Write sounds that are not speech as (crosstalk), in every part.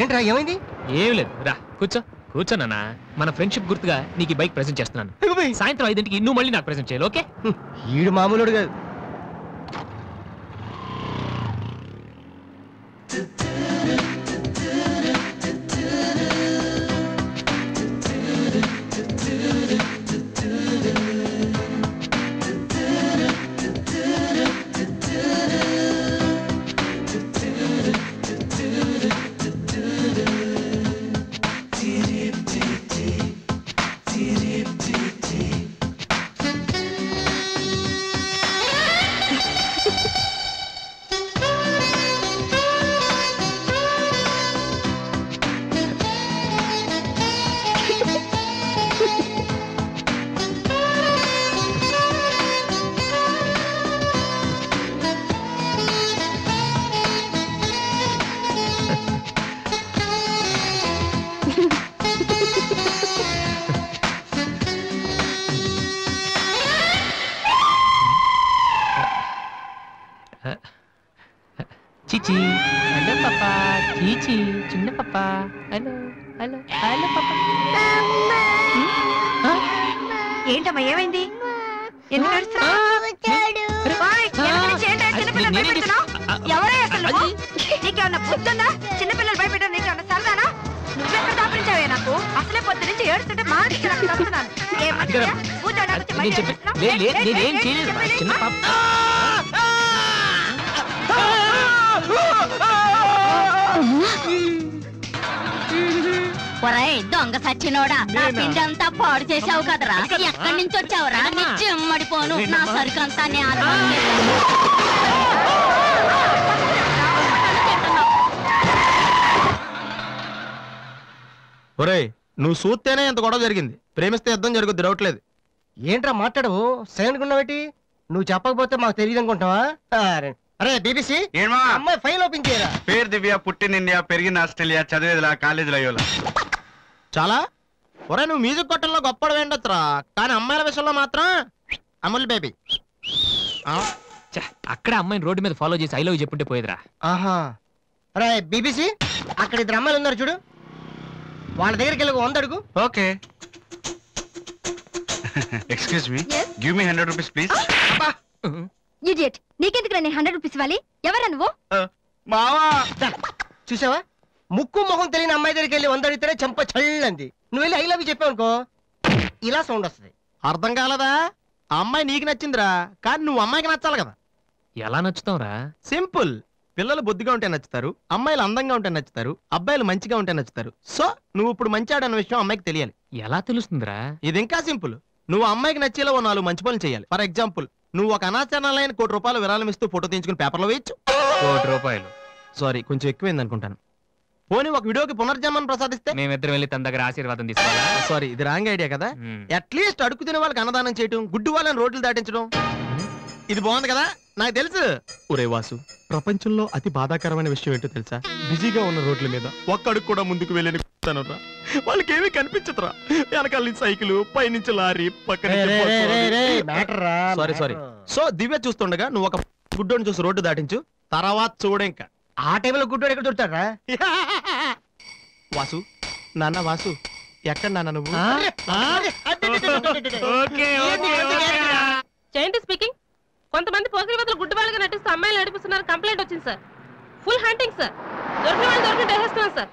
ఏంట్రా ఏమైంది? ఏం లేదు. రా కూర్చో. కూర్చో నాన్న. మన ఫ్రెండ్షిప్ గుర్తుగా నీకు ఈ బైక్ ప్రెజెంట్ చేస్తున్నాను. సాయంత్రం ఐదింటికి నువ్వు మళ్ళీ నాకు ప్రెజెంట్ చేయాలి ఓకే? ఈడు మామూలుడు కాదు. చిచి. హలో పాపా. చీచి. చిన్న పాపా. హలో. హలో. హలో పాపా. ఏంటమ్మా ఏమైంది? ఎందుకు ఎవరే అసలు? నీకేమన్నా బుద్ధుందా? చిన్నపిల్లలు భయపెట్టడం నీకేమన్నా సరదానా? నువ్వెక్కడ దాపించావే నాకు? అసలే పొద్దు నుంచి ఏడుస్తుంటే. మంచిదా? కూర్చోడానికి ఒరేయ్ దొంగ సచ్చినోడా నా నేనా? పిండి అంతా పాడు చేసావు కదరా. ఎక్కడి నుంచి వచ్చావురా? నీ. చెమ్మడిపోను నా. సరుకంతా నే ఒరేయ్ నువ్వు చూస్తేనే ఎంత గొడవ జరిగింది. ప్రేమిస్తే యుద్ధం జరుగుద్ది డౌట్లేదు ఏంట్రా మాట్లాడవు? సైలెంట్ ఉన్నావేటి? నువ్వు చెప్పకపోతే మాకు తెలియదు అనుకుంటావా అరే, బీబీసీ? ఏమా? అమ్మాయి ఫైల్ ఓపెన్ చేయరా? పేరు దివ్య పుట్టిన ఇండియా పెరిగిన ఆస్ట్రేలియా చదివేదిలా కాలేజీలో అయ్యోలా. చాలా? ఒరే నువ్వు మ్యూజిక్ కొట్టంలో గొప్పడు వేండొచ్చురా కానీ అమ్మాయిల విషయంలో మాత్రం అమూల్ బేబీ. అక్కడ అమ్మాయిని రోడ్డు మీద ఫాలో చేసి ఐ లవ్ చెప్పుంటే పోయేదిరా. ఆహా. అరే బీబీసీ అక్కడ ఇద్దరు అమ్మాయిలు ఉన్నారు చూడు. వాళ్ళ దగ్గరికి వెళ్ళి వంద అడుగు. Okay. Excuse me? Give me hundred rupees please idiot నీకెందుకు నేను హండ్రెడ్ రూపీస్ ఇవ్వాలి? ఎవరా నువ్వు? మావా. చూసావా? ముక్కు మొహం తెలియని అమ్మాయి దగ్గరికి వెళ్ళి వంద అడిగితేనే చంప చల్లంది. నువ్వు వెళ్ళి ఐ లవ్ చెప్పావు అనుకో ఇలా సౌండ్ వస్తుంది. అర్థం కాలదా? ఆ అమ్మాయి నీకు నచ్చిందిరా కానీ నువ్వు అమ్మాయికి నచ్చాలి కదా. ఎలా నచ్చుతావురా? సింపుల్ పిల్లలు బొద్దుగా ఉంటే నచ్చుతారు అమ్మాయిలు అందంగా ఉంటే నచ్చుతారు అబ్బాయిలు మంచిగా ఉంటే నచ్చుతారు. సో నువ్వు ఇప్పుడు మంచాడన్న విషయం అమ్మాయికి తెలియాలి. ఎలా తెలుస్తుందిరా? ఇది ఇంకా సింపుల్ నువ్వు అమ్మాయికి నచ్చేలా ఓ నాలుగు మంచి పనులు చేయాలి. ఫర్ ఎగ్జాంపుల్ నువ్వు ఒక అనాచరణలైన కోటి రూపాయలు విరాళం ఇస్తూ ఫోటో తీయించుకుని పేపర్లో వేయచ్చు. కోటి రూపాయలు. సారీ కొంచెం ఎక్కువైంది అనుకుంటాను పోనీ ఒక వీడియోకి పునర్జన్మను ప్రసాదిస్తే? మేమిద్దరం వెళ్ళి తన దగ్గర ఆశీర్వాదం తీసుకోవాలా? సారీ ఇది రాంగ్ ఐడియా కదా. అట్లీస్ట్ అడుగు తినే వాళ్ళకి అన్నదానం చేయటం గుడ్డు వాళ్ళని రోడ్లు దాటించడం. ఇది బాగుంది కదా? నాకు తెలుసు. ఒరే వాసు ప్రపంచంలో అతి బాధాకరమైన విషయం ఏంటో తెలుసా? బిజీగా ఉన్న రోడ్ల మీద. ఒక్క అడుగు కూడా ముందుకు వెళ్ళని. వాళ్ళకి ఏమీ కనిపించదురా. వెనకాల నుంచి సైకిల్ పైనుంచి లారీ పక్క సారీ సారీ సో దివ్య చూస్తుండగా నువ్వు ఒక గుడ్డోని చూసి రోడ్డు దాటించు తర్వాత చూడు ఇంకా. ఆ టైంలో గుడ్డోడు ఎక్కడ దొరుకుతాడా వాసు నాన్న వాసు ఎక్కడ నాన్న నువ్వు? నడిపిస్తున్నారు కంప్లైంట్ వచ్చింది సార్. Full hunting sir. దొరికిన వాళ్ళు దొరికిన వేసేస్తున్నాం సార్.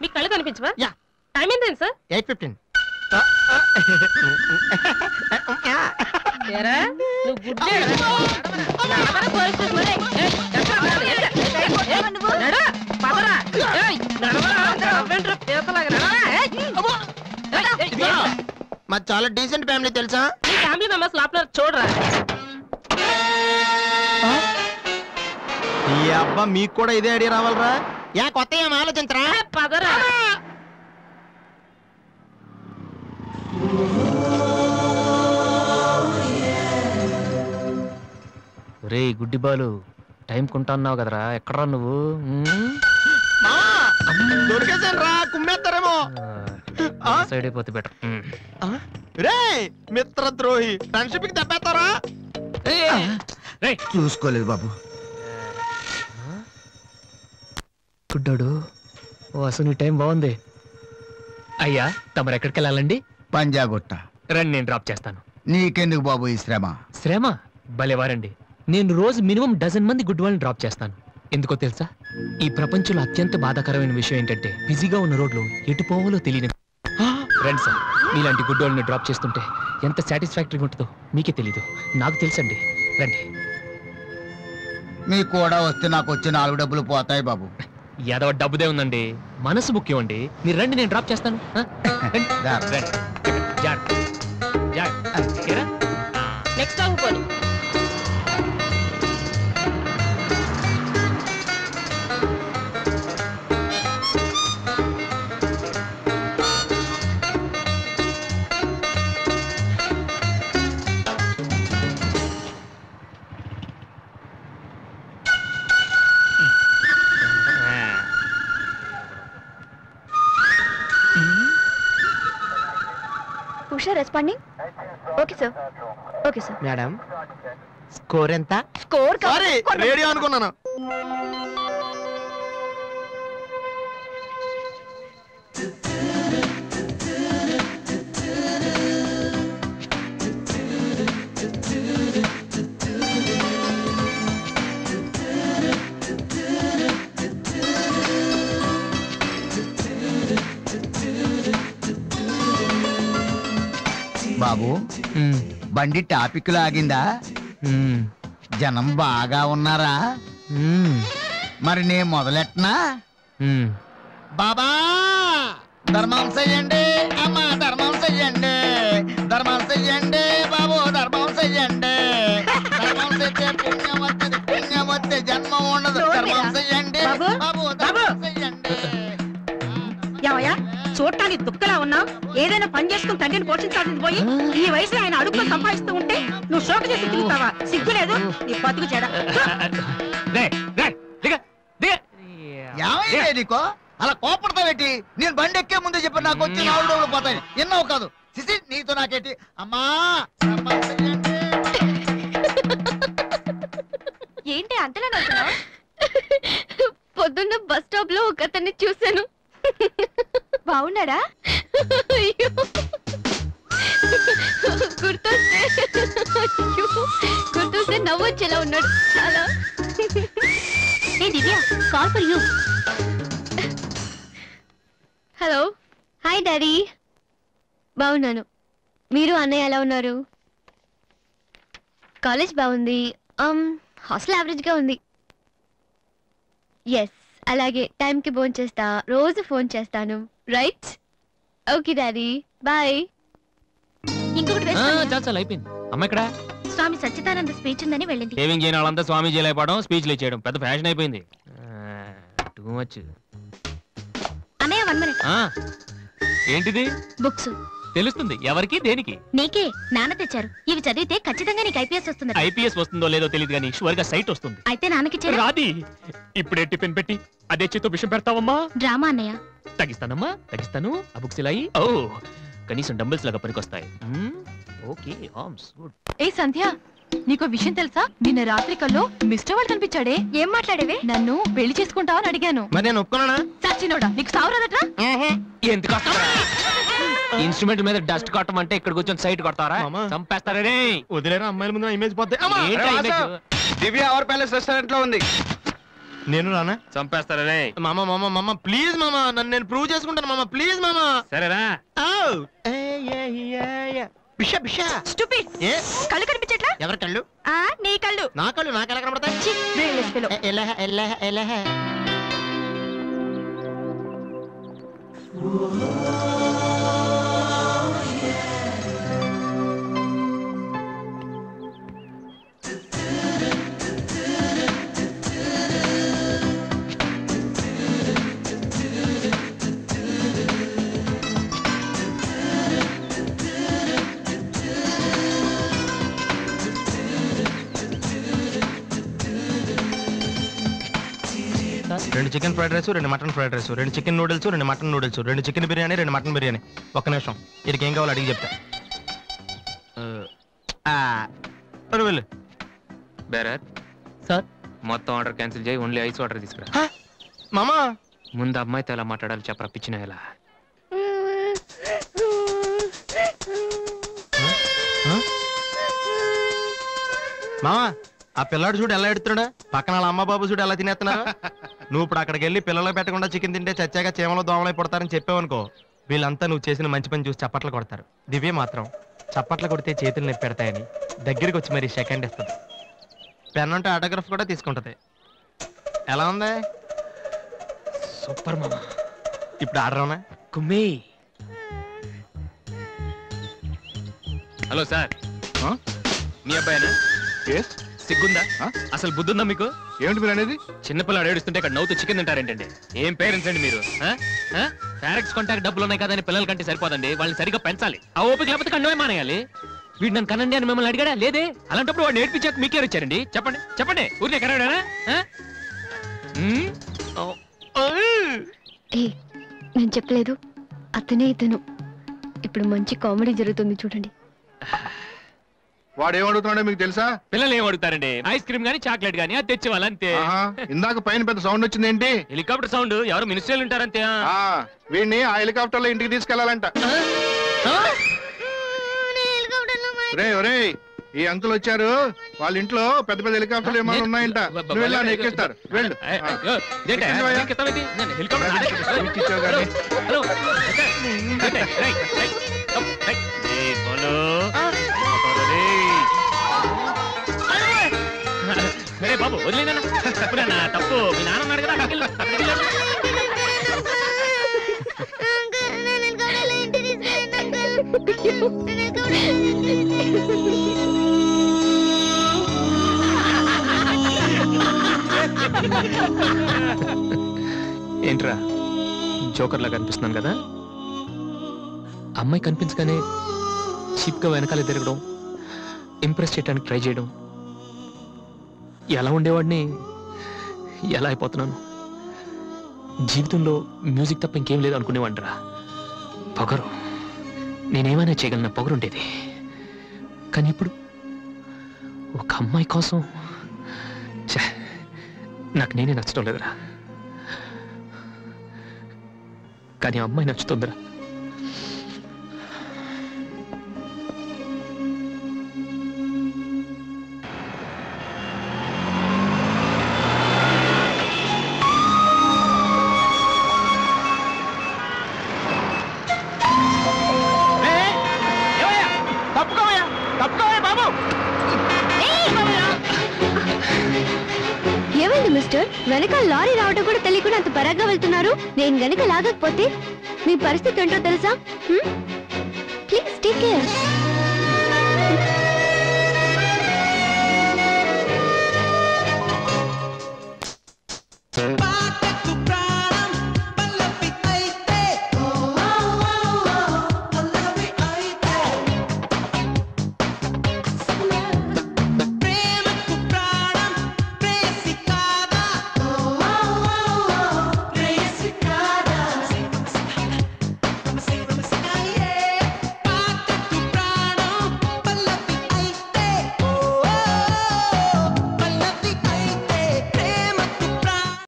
మీకు కళ్ళు కనిపించవా? యా. టైం ఏంటండి సార్? Eight fifteen. మాది చాలా డీసెంట్ ఫ్యామిలీ తెలుసా? మీ ఫ్యామిలీ మెంబర్స్ లోపల చూడరా. ఈ అబ్బా మీకు కూడా ఇదే ఐడియా రావాలరా? యా కొత్త ఏం ఆలోచించరా? పదరా. రే గుడ్డి బాలు టైం కొంటున్నావు కదరా ఎక్కడ్రా నువ్వు? కుమ్మేస్తారేమో ఆ, సైడ్ అయిపోతే బెటర్ రే మిత్రద్రోహి ఫ్రెండ్షిప్కి చూసుకోలేదు బాబు. గుడ్డోడు ఓ అసలు నీ టైం బాగుంది. అయ్యా తమరు ఎక్కడికి వెళ్ళాలండి? పంజాగుట్ట. రండి నేను డ్రాప్ చేస్తాను. నీకెందుకు బాబు ఈ శ్రమ? శ్రమ? భలేవారండి నేను రోజు మినిమం డజన్ మంది గుడ్ వాళ్ళని డ్రాప్ చేస్తాను. ఎందుకో తెలుసా? ఈ ప్రపంచంలో అత్యంత బాధాకరమైన విషయం ఏంటంటే బిజీగా ఉన్న రోడ్లు ఎటు పోవాలో తెలియని రండి సార్ మీలాంటి గుడ్ వాళ్ళని డ్రాప్ చేస్తుంటే ఎంత సాటిస్ఫాక్టరీగా ఉంటుందో మీకే తెలీదు. నాకు తెలుసండి. రండి. మీకు కూడా వస్తే నాకు వచ్చే నాలుగు డబ్బులు పోతాయి బాబు. ఏదో డబ్బుదే ఉందండి. మనసు ముఖ్యం అండి. మీరు రండి నేను డ్రాప్ చేస్తాను. ఆ? రండి. రండి. జాగ్రత్త. జాగ్రత్త. ఓకేనా? Next Usha responding okay sir okay sir madam score ఎంత? స్కోర్ రేడియో అనుకున్నాను. బాబు. బండి టాపిక్ లాగిందా. జనం బాగా ఉన్నారా. మరి నేను మొదలెట్టనా మ్మ్. బాబా ధర్మం చెయ్యండి అమ్మా ధర్మం చెయ్యండి ఏదైనా పని చేసుకుని తండ్రిని పోషించాల్సింది పోయి ఈ వయసులో ఆయన అడుగులు సంపాదిస్తూ ఉంటే నువ్వు షోక చేసి తిరుగుతావా? సిగ్గు లేదు. నీ బతుకు చెడ. ఏమైంది నీకో? అలా కోపడతావు ఏంటి? నేను బండి ఎక్కే ముందే చెప్పి నాకు వచ్చి నాలుగు రోజులు పోతాయి. ఎన్నో కాదు. సిసి నీతో నాకేంటి? అమ్మా ఏంటి అంతలా నవ్వుతున్నావు? పొద్దున్న బస్ స్టాప్లో ఒక అతన్ని చూశాను. బాగున్నాడా? అయ్యో. గుర్తొస్తే అయ్యో, గుర్తొస్తే నవ్వొచ్చేలా ఉన్నాడు? చాలా ఏ Divya call for you hello. Hi daddy బాగున్నాను. మీరు అన్నయ్య ఎలా ఉన్నారు? కాలేజ్ బాగుంది. Um, హాస్టల్ యావరేజ్గా ఉంది. ఎస్ అలాగే టైంకి ఫోన్ చేస్తా రోజు ఫోన్ చేస్తాను. Right okay daddy. బాయ్. ఇంకొకటి ఆ, వేసుకోండి. చాలు చాలు అయిపోయింది. అమ్మ ఇక్కడ స్వామి సచ్చిదానంద స్పీచ్ ఉందని వెళ్ళింది. సేవింగ్ చేయని వాళ్ళంతా స్వామీజీ అయిపోవడం స్పీచ్లు ఇచ్చేయడం. పెద్ద ఫ్యాషన్ అయిపోయింది. Too much. అన్నయ్య వన్ మినిట్. ఏంటిది? బుక్స్. తెలుస్తుంది. ఎవరికి? దేనికి? నీకే. నాన్న తెచ్చారు. ఇవి చదివితే ఖచ్చితంగా నీకు ఐపీఎస్ వస్తుంది. ఐపీఎస్ వస్తుందో లేదో తెలియదు కానీ షువర్గా సైట్ వస్తుంది. అయితే నాన్నకి రాది. ఇప్పుడే టిఫిన్ పెట్టి అదే చేత్తో విషయం పెడతావమ్మా. డ్రామా అన్నయ్య. తగ్గిస్తానమ్మా తగ్గిస్తాను ఆ బుక్స్ ఇలా. ఓ కనీసం డంబుల్స్ లాగా పనికొస్తాయి. Okay arms good. ఏ సంధ్య నీకో విషయం తెలుసా? నిన్న రాత్రి కల్లో మిస్టర్ వాళ్ళు కనిపించాడే. ఏం మాట్లాడేవే? నన్ను పెళ్ళి చేసుకుంటావని అడిగాను. మరి నేను ఒప్పుకున్నానా? సచ్చినోడా నీకు సావరాదట్రా? ఎందుకు ఇన్స్ట్రుమెంట్ మీద డస్ట్ కొట్టమంటే ఇక్కడ కూర్చొని సైట్ కొడతారా? మామా. చంపేస్తారా రే? వదిలేరా అమ్మాయిల ముందు ఇమేజ్ పోతే! ఏంటా రే, image? దివ్య అవర్ ప్యాలెస్ రెస్టారెంట్లో ఉంది. నేను రానా? చంపేస్తారా రే? మామ మామ మామ ప్లీజ్ మామ నన్ను నేను ప్రూవ్ చేసుకుంటాను మామ ప్లీజ్ మామ. సరేరా బిషా బిషా. స్టూపిడ్ ఏ? కళ్ళు కనిపించట్లా? ఎవరి కళ్ళు? ఆ నీ కళ్ళు. నా కళ్ళు నాకు ఎలా కనబడతాయి? ఛీ, fellow. ఎ- ఎలహ, ఎలహ, ఎలహ. రెండు చికెన్ ఫ్రైడ్ రైస్ రెండు మటన్ ఫ్రైడ్ రైస్ రెండు చికెన్ నూడిల్స్ రెండు మటన్ నూడిల్స్ రెండు చికెన్ బిర్యానీ రెండు మటన్ బిర్యానీ. ఒక్క నిమిషం. వీరికి ఏం కావాలో అడిగి చెప్తా. వెళ్ళు. బేరర్. సార్. మొత్తం ఆర్డర్ క్యాన్సిల్ చేయి ఓన్లీ ఐస్ వాటర్ తీసుకురా. మామా? ముందు అమ్మాయితో ఎలా మాట్లాడాలి చెప్పరా పిచ్చిన ఎలా? మామా? ఆ పిల్లాడు చూడు ఎలా ఎడుతున్నాడు? పక్కన వాళ్ళ అమ్మ బాబు చూడు ఎలా తినేస్తున్నారు? (laughs) నువ్వు ఇప్పుడు అక్కడికి వెళ్ళి పిల్లలు పెట్టకుండా చికెన్ తింటే చచ్చాక చీమలో దోమలై పడతారని చెప్పావనుకో వీళ్ళంతా నువ్వు చేసిన మంచి పని చూసి చప్పట్లు కొడతారు. దివ్య మాత్రం చప్పట్లు కొడితే చేతులు నొప్పి పెడతాయని దగ్గరికి వచ్చి మరి సెకండ్ ఇస్తుంది. పెన్ అంటే ఆటోగ్రాఫ్ కూడా తీసుకుంటది. ఎలా ఉంది? సూపర్ మామా. ఇప్పుడు ఆర్డర్ అవునా కుమ్మి. Hello sir? మీ అబ్బాయినా? ఎస్ సిగ్గుందా? ఆ? అసలు బుద్ధుందా మీకు? ఏమిటి మీరు అనేది? చిన్నపిల్లాడు ఏడుస్తుంటే ఇక్కడ నవ్వుతూ చికెన్ తింటారేంటండి? ఏం పేరెంట్స్ అండి మీరు? ఫారెక్స్ కాంటాక్ట్ డబ్బులు ఉన్నాయి కదా అని పిల్లల కంటే సరిపోదండి. వాళ్ళని సరిగ్గా పెంచాలి. ఆ ఓపిక లేకపోతే కండమే మానేయాలి. వీడు నన్ను కనండి అని మిమ్మల్ని అడిగాడా? లేదే. అలాంటప్పుడు వాడు నేర్పించాక మీకే వచ్చారండి చెప్పండి. చెప్పండి. ఊరికే కనడానా నేను చెప్పలేదు. అతనే ఇతను. ఇప్పుడు మంచి కామెడీ జరుగుతుంది చూడండి. వాడు ఏమడుగుతున్నాడో మీకు తెలుసా? పిల్లలు ఏం అడుగుతారండి ఐస్ క్రీమ్ గానీ చాక్లెట్ గానీ అది తెచ్చేవాళ్ళు అంతే ఆహా, ఇందాక పైన పెద్ద సౌండ్ వచ్చింది ఏంటి హెలికాప్టర్ సౌండ్ ఎవరు మినిస్టర్లు ఉంటారంతే? ఆ, వీడిని ఆ హెలికాప్టర్లో ఇంటికి తీసుకెళ్ళాలంట. రే ఒరే ఈ అంకుల్ వచ్చారు. వాళ్ళ ఇంట్లో పెద్ద పెద్ద హెలికాప్టర్లు ఏమైనా ఉన్నాయంట? నువ్వు వెళ్ళి ఆయన ఎక్కిస్తారు. వెళ్ళు. ఆ. ఎక్కించు భయ్యా. ఇచ్చావు కానీ. హలో ఏంటే? బాబు వదిలేనా తప్పు నాన్న తప్పు మీ నాన్న అన్నాడు కదా ఏంట్రా? జోకర్లా కనిపిస్తున్నాను కదా? అమ్మాయి కనిపించగానే చీప్గా వెనకాల తిరగడం ఇంప్రెస్ చేయడానికి ట్రై చేయడం ఎలా ఉండేవాడిని? ఎలా అయిపోతున్నాను? జీవితంలో మ్యూజిక్ తప్ప ఇంకేం లేదు అనుకునేవాడిరా పొగరు. నేనేమైనా చేయగలను పొగరు ఉండేది. కానీ ఇప్పుడు ఒక అమ్మాయి కోసం నాకు నేనే నచ్చడం లేదురా. కానీ ఆ అమ్మాయి నచ్చుతుందిరా. బాబు? ఏమైంది మిస్టర్? వెనకాల లారీ రావడం కూడా తెలియకుండా అంత పరాగ్గా వెళ్తున్నారు. నేను గనక లాగకపోతే మీ పరిస్థితి ఏంటో తెలుసా? Please take care.